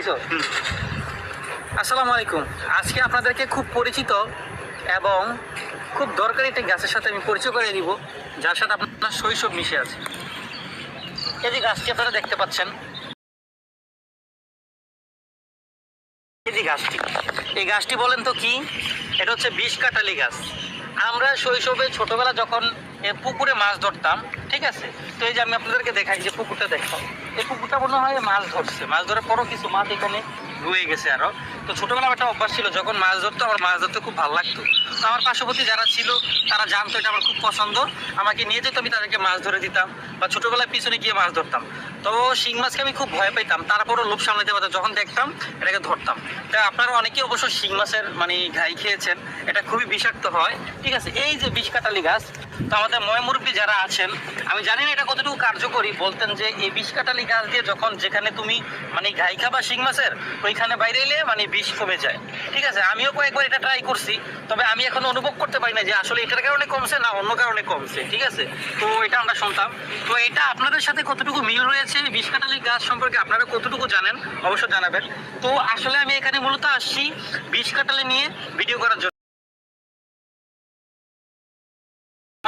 দিছো আসসালামু আলাইকুম আজকে আপনাদেরকে খুব পরিচিত এবং খুব দরকারি একটা গাছের সাথে আমি পরিচয় করে দিব যার সাথে আপনার শৈশব মিশে আছে। এই যে গাছটি আপনারা দেখতে পাচ্ছেন, এই যে গাছটি, এই গাছটি বলেন তো কি? এটা হচ্ছে বিষ কাটালি গাছ। আমরা শৈশবে, ছোটবেলা যখন পুকুরে মাছ ধরতাম, ঠিক আছে? তো এই যে আমি আপনাদেরকে দেখাই যে পুকুরটা দেখাও এই পুকুরটা মনে হয় মাছ ধরছে। মাছ ধরার পরও কিছু মাছ এখানে রয়ে গেছে আরও। তো ছোটবেলা একটা অভ্যাস ছিল, যখন মাছ ধরতো, আমার মাছ ধরতে খুব ভালো লাগতো। তো আমার পার্শ্ববর্তী যারা ছিল, তারা জানতো এটা আমার খুব পছন্দ। আমাকে নিয়ে যেত, আমি তাদেরকে মাছ ধরে দিতাম। বা ছোটবেলায় পিছনে গিয়ে মাছ ধরতাম। তো শিং মাছকে আমি খুব ভয় পেতাম তারপরও লোভ সামলাতে পারতাম, যখন দেখতাম এটাকে ধরতাম। তা আপনারা অনেকেই অবশ্য শিং মাছের মানে ঘাই খেয়েছেন, এটা খুবই বিষাক্ত হয়। ঠিক আছে, এই যে বিষ কাটালি গাছ, তো আমাদের ময়মুরব্বী যারা আছেন, আমি জানি না এটা কতটুকু কার্যকরী, বলতেন যে এই বিষ কাটালি গাছ দিয়ে যখন যেখানে তুমি মানে ঘাই খাবা শিং মাছের, ওইখানে বাইরে এলে মানে বিষ কমে যায়। ঠিক আছে, আমিও কয়েকবার এটা ট্রাই করছি, তবে আমি এখন অনুভব করতে পারি না যে আসলে এটার কারণে কমছে না অন্য কারণে কমছে। ঠিক আছে, তো এটা আমরা শুনতাম। তো এটা আপনাদের সাথে কতটুকু মিল রয়েছে বিষ কাটালি গাছ সম্পর্কে আপনারা কতটুকু জানেন? অবশ্য জানাবেন। তো আসলে আমি এখানে মূলত আসছি বিষ কাটালি নিয়ে ভিডিও করার জন্য।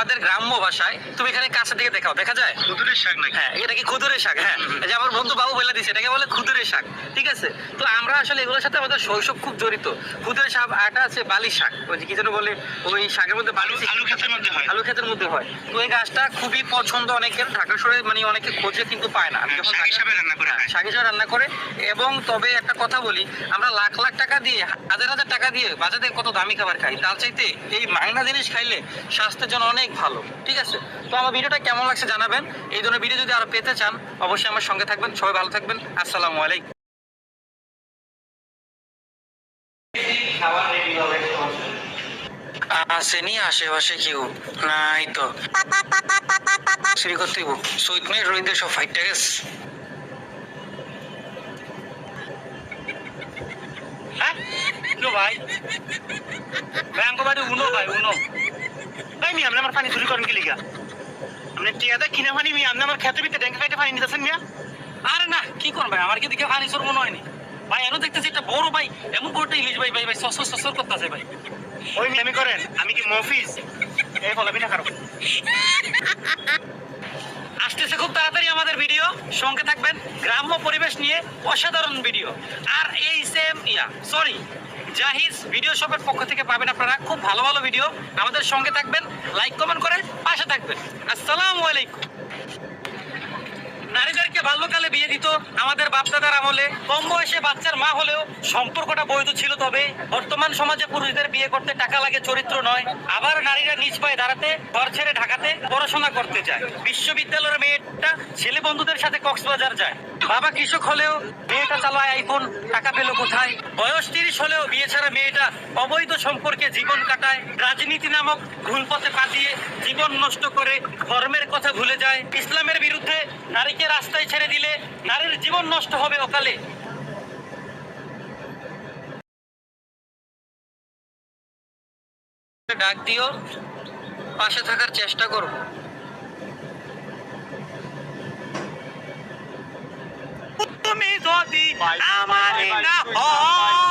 আমাদের গ্রাম্য ভাষায় তুমি এখানে কাছে থেকে দেখাও দেখা যায়? কুদুরের শাক নাকি? হ্যাঁ এটা কি খুদুরে শাক? হ্যাঁ এই যে আমার বন্ধু বাবু বলে দিছে এটাকে বলে খুদুরে শাক ঠিক আছে? তো আমরা আসলে এগুলোর সাথে আমাদের শৈশব খুব জড়িত। খুদুরে শাক আটা আছে বালি শাক ওই যে কি যেন বলে ওই শাকের মধ্যে বালি আলু আলু ক্ষেতের মধ্যে হয়। আলু ক্ষেতের মধ্যে হয়। তো এই গাছটা খুবই পছন্দ অনেকের ঢাকা শহরে মানে অনেকে খোঁজে কিন্তু পায় না। আমি হ্যাঁ, যখন শাক হিসাবে রান্না করে হ্যাঁ, শাক হিসেবে রান্না করে। এবং তবে একটা কথা বলি আমরা লাখ লাখ টাকা দিয়ে হাজার হাজার টাকা দিয়ে বাজারে কত দামি খাবার খাই। তার চাইতে এই মাংনা জিনিস খাইলে স্বাস্থ্যের জন্য অনেক ভালো, ঠিক আছে? তো আমার ভিডিওটা কেমন লাগছে জানাবেন। এই ধরনের ভিডিও যদি আরও পেতে চান, অবশ্যই আমার সঙ্গে থাকবেন। সবাই ভালো থাকবেন। আসসালামু আলাইকুম। আসেনি আশেপাশে কেউ? নাই তো। শুরু করতে হইব। চৈত মিনিট রোহিত সব ফাইটটা গেছে ভাই। উনো ভাই, উনো। ভাই মি আপনি আমার পানি চুরি করেন কি লিগা? আপনি টিয়াদা কিনে পানি মি আপনি আমার খেতে ভিতরে খাইতে পানি নিতেছেন মিয়া? আরে না কি করবেন ভাই আমার কি দিকে পানি মনে হয়নি ভাই এনে দেখতেছি একটা বড় ভাই এমন বড়টা ইলিশ ভাই ভাই ভাই সসর সসর করতেছে ভাই। ওই আমি করেন আমি কি মফিজ? এই ফলাবি না কারও আসতেছে খুব তাড়াতাড়ি আমাদের ভিডিও সঙ্গে থাকবেন। গ্রাম্য পরিবেশ নিয়ে অসাধারণ ভিডিও। আর এই সেম ইয়া সরি জাহিজ ভিডিও শপের পক্ষ থেকে পাবেন আপনারা খুব ভালো ভালো ভিডিও। আমাদের সঙ্গে থাকবেন লাইক কমেন্ট করে পাশে থাকবেন। আসসালামু আলাইকুম। নারীদেরকে বাল্যকালে বিয়ে দিত আমাদের বাপদাদার আমলে। কম বয়সে বাচ্চার মা হলেও সম্পর্কটা বৈধ ছিল তবে বর্তমান সমাজে পুরুষদের বিয়ে করতে টাকা লাগে চরিত্র নয়। আবার নারীরা নিজ পায়ে দাঁড়াতে, ঘর ছেড়ে ঢাকাতে পড়াশোনা করতে যায়। বিশ্ববিদ্যালয়ের মেয়েটা ছেলে বন্ধুদের সাথে কক্সবাজার যায়। বাবা কৃষক হলেও মেয়েটা চালায় আইফোন টাকা পেল কোথায়? বয়স তিরিশ হলেও বিয়ে ছাড়া মেয়েটা অবৈধ সম্পর্কে জীবন কাটায়। রাজনীতি নামক ভুল পথে পা দিয়ে জীবন নষ্ট করে ধর্মের কথা ভুলে যায়। ইসলামের বিরুদ্ধে নারীকে রাস্তায় ছেড়ে দিলে নারীর জীবন নষ্ট হবে অকালে ডাক দিও পাশে থাকার চেষ্টা করব তুমি যদি আমার না হও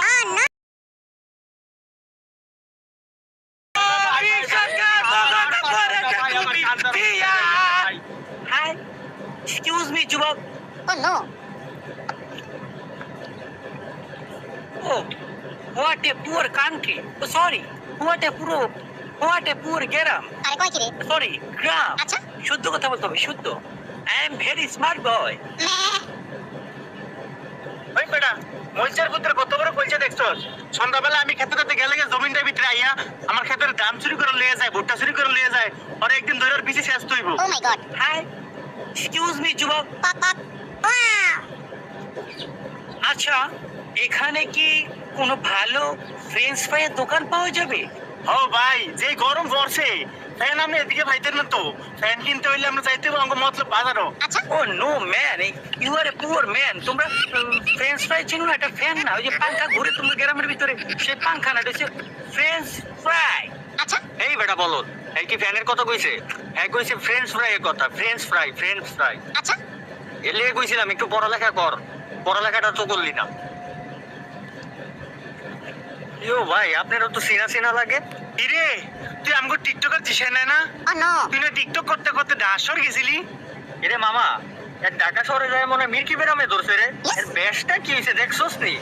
Excuse me, যুবক Oh no. Oh, what a poor country. Oh, sorry. What a poor, what a poor গ্রাম আরে কয় কি রে? সরি গ্রাম আচ্ছা। শুদ্ধ কথা বলতে হবে শুদ্ধ। I am very smart boy ওই বেটা মহিষের পুত্র কত বড় কইছে দেখছস? সন্ধ্যাবেলা আমি খেতে খেতে গেলে গিয়ে জমিনটার ভিতরে আইয়া আমার ক্ষেতের ধান চুরি করে লিয়ে যায় ভুট্টা চুরি করে লিয়ে যায়। আর একদিন ধরে পিছিয়ে শেষ তুইব ও my god hi excuse me যুবক। আচ্ছা এখানে কি কোনো ভালো ফ্রেঞ্চ ফ্রাইয়ের দোকান পাওয়া যাবে? ও ভাই যে গরম পড়ছে ফ্যান আপনি এদিকে পাইতেন না তো। ফ্যান কিনতে হইলে আমরা যাইতে হবে আমাকে মতলব বাজারও। আচ্ছা। ও no man you are a poor man তোমরা ফ্রেঞ্চ ফ্রাই চিনো না? এটা ফ্যান না ওই যে পাঙ্খা ঘুরে তোমরা গ্রামের ভিতরে সেই পাঙ্খা না এটা হচ্ছে ফ্রেঞ্চ ফ্রাই আচ্ছা। এই বেটা বলো এই কি ফ্যানের কথা কইছে? হ্যাঁ কইছে ফ্রেঞ্চ ফ্রাই এর কথা ফ্রেঞ্চ ফ্রাই ফ্রেঞ্চ ফ্রাই আচ্ছা। এলে কইছিলাম একটু পড়ালেখা কর পড়ালেখাটা তো করলি না। ইয়ো ভাই আপনারও তো সিনা সিনা লাগে। ইরে তুই টিকটকার জিসাই নাই না? no. তুই না টিকটক করতে করতে ডাসর গেছিলি? এরে মামা এর ঢাকা শহরে যায় মনে হয় মির্কি বেরামে ধরছে রে। এর বেশটা কি হয়েছে দেখছস নি.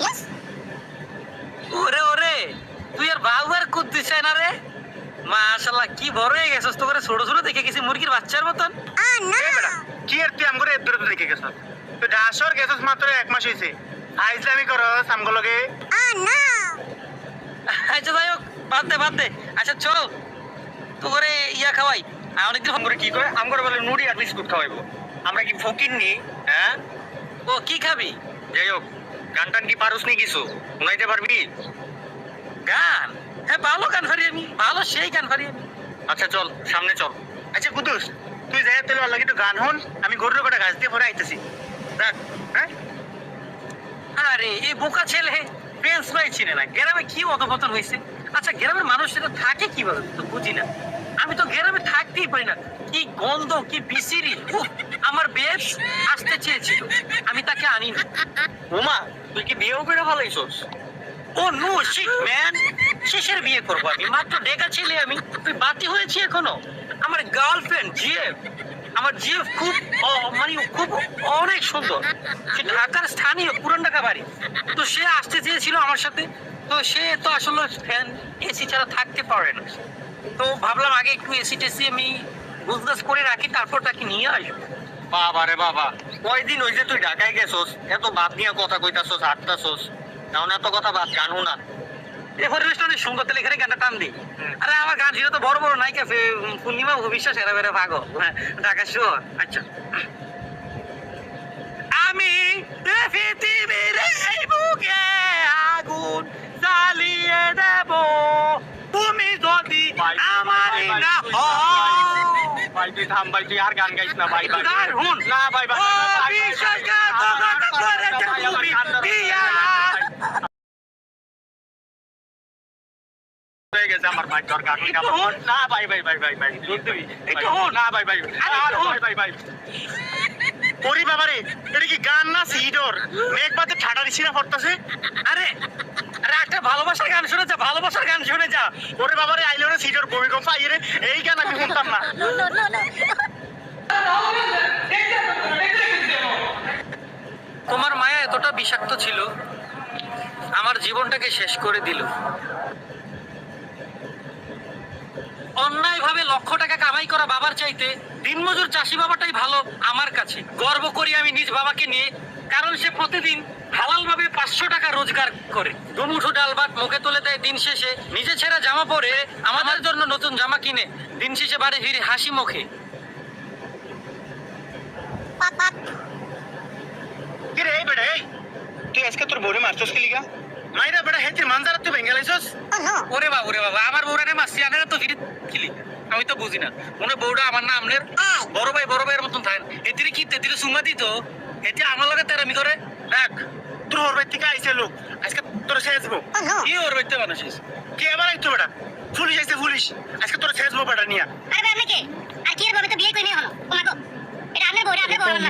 ওরে ওরে তুই আর বাউবার কুদ্দিস না রে? মাশাল্লাহ কি বড় হয়ে গেছস তো করে ছোট ছোট দেখে গেছি মুরগির বাচ্চার মতন। কি আর তুই আমাকে এর দূরে দেখে গেছ তুই ডাসর গেছস মাত্র এক মাস হয়েছে আইসলামি করস আমগো লগে। Oh আচ্ছা যাই হোক বাদ দে বাদ দে। আচ্ছা চল। তো করে ইয়া খাওয়াই। অনেকদিন করে কি করে? আম করে বলে নুডি আর বিস্কুট খাওয়াইবো। আমরা কি ফকির নি? হ্যাঁ? ও কি খাবি? যাই হোক গান টান কি পারুস নি কিছু? শোনাইতে পারবি? গান? হ্যাঁ ভালো গান আমি ভালো সেই গান আমি। আচ্ছা চল সামনে চল। আচ্ছা কুদুস তুই যাই তাহলে আল্লাহ একটু গান হন আমি গরুর কটা গাছ দিয়ে পরে আইতেছি। হ্যাঁ? আরে এই বোকা ছেলে ভাই চিনে না। গ্রামে কি অধপতন হয়েছে? আচ্ছা গ্রামের মানুষেরা থাকে কীভাবে? তো বুঝি না। আমি তো গ্রামে থাকতেই পারি না। কি গন্ধ কি বিসিরি আমার বেশ আসতে চেয়েছিল। আমি তাকে আনি না ওমা তুই কি বিয়েও করে ভালোই ভালোইছস ও নো শিট ম্যান শেষের বিয়ে করব আমি। মাত্র ডেকা ছেলে আমি। তুই বাতি হয়েছি এখনও। আমার গার্লফ্রেন্ড জিএফ আমার জিএফ খুব মানে খুব অনেক সুন্দর। সে ঢাকার স্থানীয় পুরান ঢাকা বাড়ি। তো সে আসতে চেয়েছিল আমার সাথে। তো সে তো আসলে ফ্যান এসি ছাড়া থাকতে পারে না। তো ভাবলাম আগে একটু এসি টেসি আমি বুজনেস করে রাখি তারপর তাকে নিয়ে আসব। বাবা রে বাবা। কয়দিন ওই যে তুই ঢাকায় গেছোস? এত বাদ নিয়ে কথা কইতাছস হাঁটতাছস। এমন এত কথা বাদ জানো না। এ পরিবেশটা অনেক সুন্দর তাহলে এখানে গানটা টান দিই আরে আমার গান ছিল তো বড় বড় নায়িকা পূর্ণিমা ভবিষ্যৎ এরা বেড়ে ভাগো হ্যাঁ, ঢাকা শহর আচ্ছা আমি পৃথিবীর এই বুকে আগুন জ্বালিয়ে দেব তুমি যদি আমারই না ভাই তুই থাম ভাই তুই আর গান গাইস না ভাই গান শুন। না ভাই ভাই হয়ে গেছে আমার ভাই তোর গান একটু হন। না ভাই ভাই ভাই ভাই ভাই। একটু না ভাই ভাই আরে আর একটু হন। ভাই ভাই ভাই। ওরে বাবারে এটা কি গান না সিডর? মেঘ বাদে ঠাডা দিছি না পড়তাছে? আরে আরে একটা ভালোবাসার গান শুনে যা ভালোবাসার গান শুনে যা। ওরে বাবারে আইলো রে সিডর ভূমিকম্প আইরে এই গান আমি শুনতাম না. তোমার মায়া এতটা বিষাক্ত ছিল আমার জীবনটাকে শেষ করে দিল। অন্যায়ভাবে লক্ষ টাকা কামাই করা বাবার চাইতে দিনমজুর চাষি বাবাটাই ভালো আমার কাছে। গর্ব করি আমি নিজ বাবাকে নিয়ে কারণ সে প্রতিদিন হালাল ভাবে পাঁচশো টাকা রোজগার করে। দুমুঠো ডাল ভাত মুখে তুলে দেয় দিন শেষে নিজে ছেঁড়া জামা পরে আমাদের জন্য নতুন জামা কিনে দিন শেষে বাড়ি ফিরে হাসি মুখে। Pop, pop. কি রে বেটা এই। তুই আজকে তোর বউরে মারছস কি লিগা? মাইরা বেটা হেতির মানজারা তুই ভেঙে লাইছস. ওরে বাবা ওরে বাবা আমার বউরানে মাসি আনে না তো ফিরে খিলি আমি তো বুঝি না। মনে বউটা আমার না আমনের. বড় ভাই বড় ভাইয়ের মতন থাকেন। এতিরে কি তেতিরে সুমা দিত? এটি আমার লগে তেরামি করে। দেখ তোর ওর থেকে আইছে লোক। আজকে তোর no. কি ওর বাইতে মানুষ কে আবার আইতো বেটা পুলিশ আইছে পুলিশ। আজকে তোর বউ বেটা নিয়া। আরে আপনি কে আর কি এর ভাবে তো বিয়ে করে নিয়ে হলো ও মা গো। এটা আপনার বউ এটা আপনার না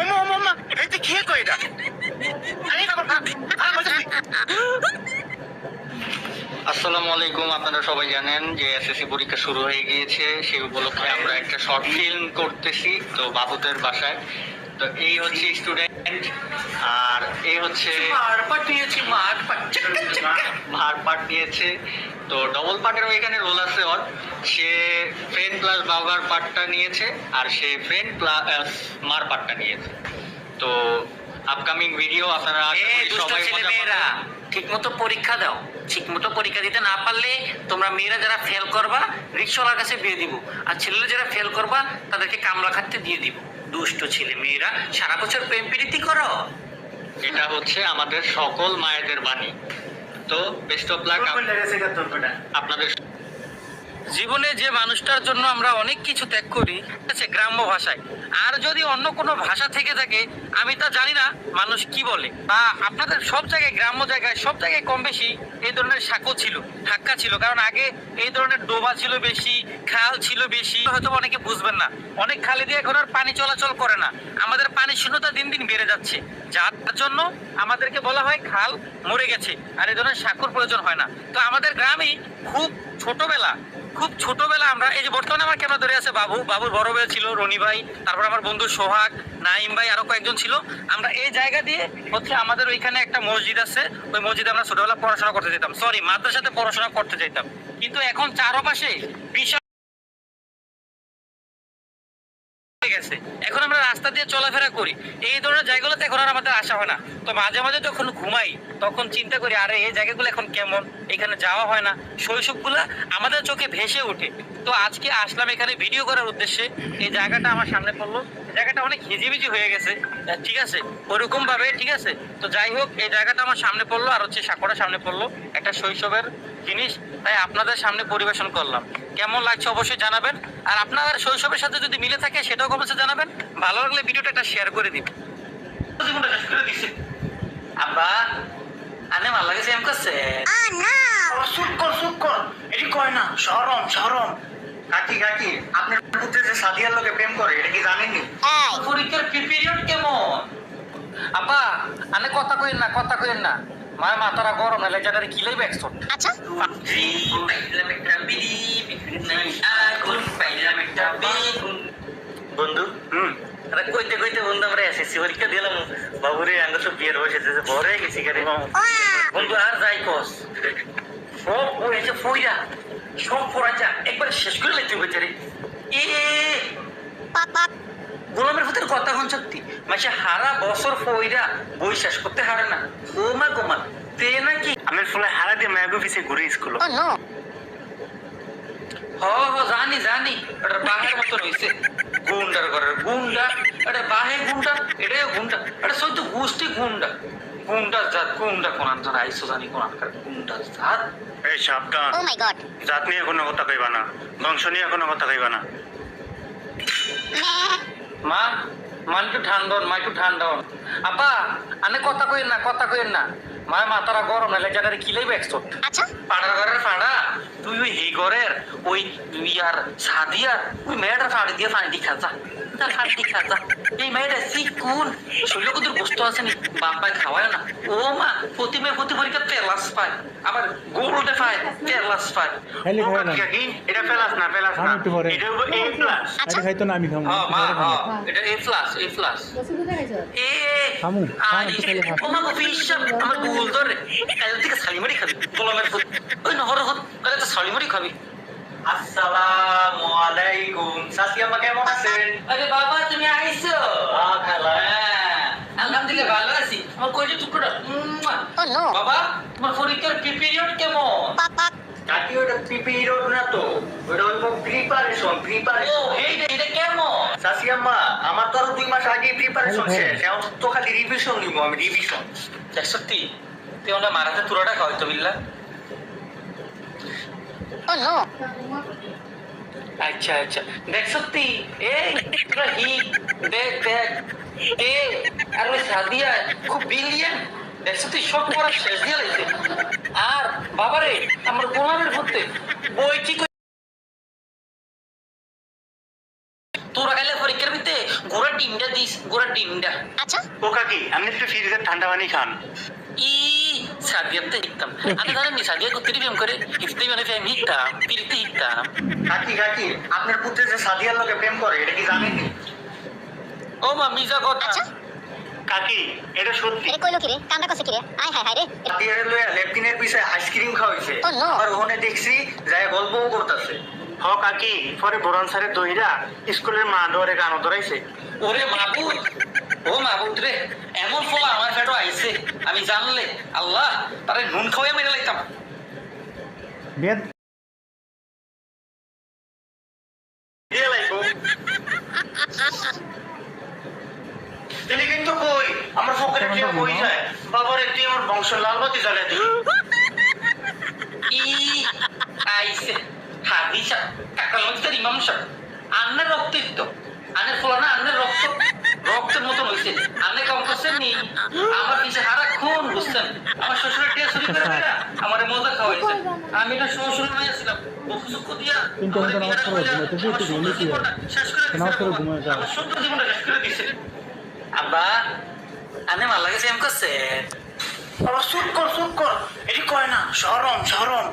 ওমা ওমা ওমা। যে কে কই এটা? আসসালামু আলাইকুম আপনারা সবাই জানেন যে এসএসসি পরীক্ষা শুরু হয়ে গিয়েছে। সেই উপলক্ষে আমরা একটা শর্ট ফিল্ম করতেছি তো বাবুদের বাসায়। তো এই হচ্ছে স্টুডেন্ট আর এই হচ্ছে মারপাট মারপাট নিয়েছে। তো ডবল পার্টের এখানে রোল আছে ওর। সে ফ্রেন্ড প্লাস বাবার পার্টটা নিয়েছে আর সে ফ্রেন্ড প্লাস মার পার্টটা নিয়েছে। তো আপকামিং ভিডিও আপনারা সবাই মজা পাবেন। পরীক্ষা দাও। ঠিক মতো পরীক্ষা দিতে না পারলে তোমরা মেয়েরা যারা ফেল করবা রিক্সাওয়ালার কাছে বিয়ে দিব। আর ছেলেরা যারা ফেল করবা তাদেরকে কামলা খাটতে দিয়ে দিব। দুষ্ট ছেলে মেয়েরা সারা বছর প্রেম প্রীতি করো। এটা হচ্ছে আমাদের সকল মায়েদের বাণী। তো বেস্ট অফ লাক আপনাদের জীবনে যে মানুষটার জন্য আমরা অনেক কিছু ত্যাগ করি আছে গ্রাম্য ভাষায়। আর যদি অন্য কোনো ভাষা থেকে থাকে, আমি তা জানি না মানুষ কি বলে। বা আপনাদের সব জায়গায়, গ্রাম্য জায়গায় সব জায়গায় কম বেশি এই ধরনের সাঁকো ছিল ধাক্কা ছিল। কারণ আগে এই ধরনের ডোবা ছিল বেশি, খাল ছিল বেশি। হয়তো অনেকে বুঝবেন না। অনেক খালি দিয়ে এখন আর পানি চলাচল করে না। আমাদের পানি শূন্যতা দিন দিন বেড়ে যাচ্ছে। যার জন্য আমাদেরকে বলা হয় খাল মরে গেছে। আর এই ধরনের সাঁকোর প্রয়োজন হয় না। তো আমাদের গ্রামে খুব ছোটবেলা, খুব ছোটবেলা আমরা, এই যে বর্তমানে আমার ক্যামেরা ধরে আছে বাবু, বাবুর বড় ভাই ছিল, রনি ভাই, তারপর আমার বন্ধু সোহাগ নাইম ভাই, আরও কয়েকজন ছিল। আমরা এই জায়গা দিয়ে হচ্ছে আমাদের ওইখানে একটা মসজিদ আছে, ওই মসজিদে আমরা ছোটবেলা পড়াশোনা করতে যেতাম। সরি মাদ্রাসাতে পড়াশোনা করতে যেতাম। কিন্তু এখন চারপাশে বিশাল গেছে এখন আমরা রাস্তা দিয়ে চলাফেরা করি। এই ধরনের জায়গাগুলোতে এখন আর আমাদের আসা হয় না। তো মাঝে মাঝে যখন ঘুমাই, তখন চিন্তা করি, আরে, এই জায়গাগুলো এখন কেমন? এখানে যাওয়া হয় না। শৈশবগুলো আমাদের চোখে ভেসে ওঠে। তো আজকে আসলাম এখানে ভিডিও করার উদ্দেশ্যে। এই জায়গাটা আমার সামনে পড়ল। জায়গাটা অনেক হিজিবিজি হয়ে গেছে। ঠিক আছে? ওরকম ভাবে ঠিক আছে? তো যাই হোক এই জায়গাটা আমার সামনে পড়ল আর হচ্ছে সাঁকড়া সামনে পড়ল। একটা শৈশবের জিনিস তাই আপনাদের সামনে পরিবেশন করলাম। কেমন লাগছে অবশ্যই জানাবেন। আর আপনার শৈশবের সাথে যদি মিলে থাকে সেটাও কমেন্টে জানাবেন। ভালো লাগলে ভিডিওটা একটা শেয়ার করে করে আব্বা আনে ভালো লাগেছে এম করছে! কর কর। এটি কয় না শরম শরম কাকি কাকি আপনার পুত্রে যে সাদিয়ার লোকে প্রেম করে এটা কি জানেননি? পরীক্ষার পিরিয়ড কেমন? আব্বা আনে কথা কইেন না কথা কইেন না। মায়ের মাথারা গরম হলে যাদের কিলাই ব্যাকশট আচ্ছা। বন্ধু হুম। আরে কইতে কইতে বন্ধু আমরা এসএসসি পরীক্ষা দিলাম। বাবুরে আঙ্গ তো বিয়ের বসে ভরে গেছি গাড়ি বন্ধু আর যাই কস। সব পড়েছে ফইরা সব পড়াইছা একবার শেষ করে লাগতে বেচারে এ পাপ। পাপ গোলামের ভূতের কথা হন সত্যি। মাসে হারা বছর ফইরা বই শেষ করতে হারে না। ও মা গোমা তে নাকি? আমি ফুলে হারা দিয়ে ম্যাগো পিছে ঘুরে স্কুল। হ হ জানি জানি। এটা বাহের মতো রয়েছে গুন্ডার ঘরের গুন্ডা। এটা বাহে গুন্ডা এটাও গুন্ডা। এটা সত্যি গোষ্ঠী গুন্ডা। গুন্ডার জাত গুন্ডা কোনার ধর আইসো জানি কোনার গুন্ডার জাত। এই সাবধান। ও মাই গড জাত নিয়ে কোনো কথা কইবা না। বংশ নিয়ে কোনো কথা কইবা না। মা মা একটু ঠান্ডন মা একটু ঠান্ডন আপা আনে কথা কইেন না কথা কইেন না। মায়ের মাথারা গরম হলে যাদের কিলাই ব্যাকশট আচ্ছা। পাড়ার ঘরের পাড়া তুই ওই হে ঘরের ওই ইয়ার সাদিয়ার ওই মেয়েটার ফাড়ি দিয়ে ফাড়ি দি খাজা তার খাজা এই মেয়েটা কোন শৈলকুদুর বস্তু আছে নি বাপ পায় খাওয়ায় না। ও মা প্রতি মেয়ে প্রতি পরীক্ষা তেলাস পায়। আবার পায় তেলাস পায়। না। এটা ফেলাস না ফেলাস না। এটা এ প্লাস আচ্ছা। খাইতো না আমি খামু। হ্যাঁ মা হ্যাঁ। এটা এ প্লাস এ প্লাস এ খামু, খাও, আরে, একটু খাইলে খাও। ও মা গো, পিসা, আমার গুল ধরে কাল থেকে শালিমারি খাবি গোলামের ওই নহর হত কালে তো শালিমারি খাবি। আসসালামু আলাইকুম। সাসিয়া মা কেমন আছেন? আরে বাবা তুমি আইছো? আ খালা হ্যাঁ, আলহামদুলিল্লাহ ভালো আছি। আমার কইলে টুকরোটা উম্মা। No! বাবা তোমার পরীক্ষার পিরিয়ড কেমন? পাপ। পাপ কাকি ওটা পিপি না তো? ওটা হইব প্রিপারেশন প্রিপারেশন এইটা এটা কেমন? সাসিয়া মা আমার তো আরও দুই মাস আগে প্রিপারেশন শেষ। এখন তো খালি রিভিশন নিব আমি রিভিশন দেখ সত্যি তুই ওটা মারাতে তুরাটা খাওয়াই তো বিল্লা। আচ্ছা আচ্ছা। দেখ সত্যি এই তোরা হি দেখ দেখ এ আর ওই সাদিয়া খুব বিলিয়ন দেখ সত্যি সব পড়া শেষ দিয়ে লাগছে আর বাবারে আমার গোলামের ভূতে বই কি কই- তোরা গাইলে পরীক্ষার ভিতরে গোড়া ডিমটা দিস গোড়া ডিমটা। আচ্ছা। ও কাকি আপনি একটু ফ্রিজের ঠান্ডা পানি খান। ই সাদিয়াতে হিকতাম আমি জানেন সাদিয়া করতে করে হিকতে মানে আমি হিকতাম পিরিতে হিকতাম কাকি কাকি আপনার পুত্রে যে সাদিয়ার লোকে প্রেম করে এটা কি জানেননি ও মা মিজা কথা আচ্ছা কাকি এটা সত্যি এটা কইলো কি রে কামটা কইছে কি রে আয় হায় হায় রে সাদিয়ার লয়ে লেফটিনের পিছনে আইসক্রিম খাওয়াইছে Oh, আর ওখানে দেখছি যায় গল্পও করতেছে হ কাকি। পরে বোরন স্যারের দইরা স্কুলের মা ধরে গানও ধরাইছে। ওরে মাহবুব ও মাহবুব রে এমন ফল আমার পেটও আইছে। আমি জানলে আল্লাহ তারে নুন খাওয়াই মেরে লাইতাম। বেদ তিনি কিন্তু কই? আমার পকেটে কেউ কই যায়? বাবার একটি আমার বংশ লালবাতি জ্বালিয়ে দিই ই আইছে। হাদি সাহেব কাকার মধ্যে ইমাম সাহেব আন্নের রক্তই তো আন্নের ফোলা রক্ত। রক্তের মতন হয়েছে আন্নে কম করছেন নি? আমার পিছে হারা খুন বুঝছেন আমার শ্বশুরের টিয়া চুরি করে দিয়া আমার মজা খাওয়াইছেন আমি তো শ্বশুর হয়ে দিয়া আমার সুন্দর জীবনটা শেষ করে আব্বা। ঘুমিয়ে আমার সুন্দর জীবনটা শেষ করে দিয়েছেন আব্বা আনে লাগে প্রেম করছে? কর চুপ কর। এটি কয় না? শরম শরম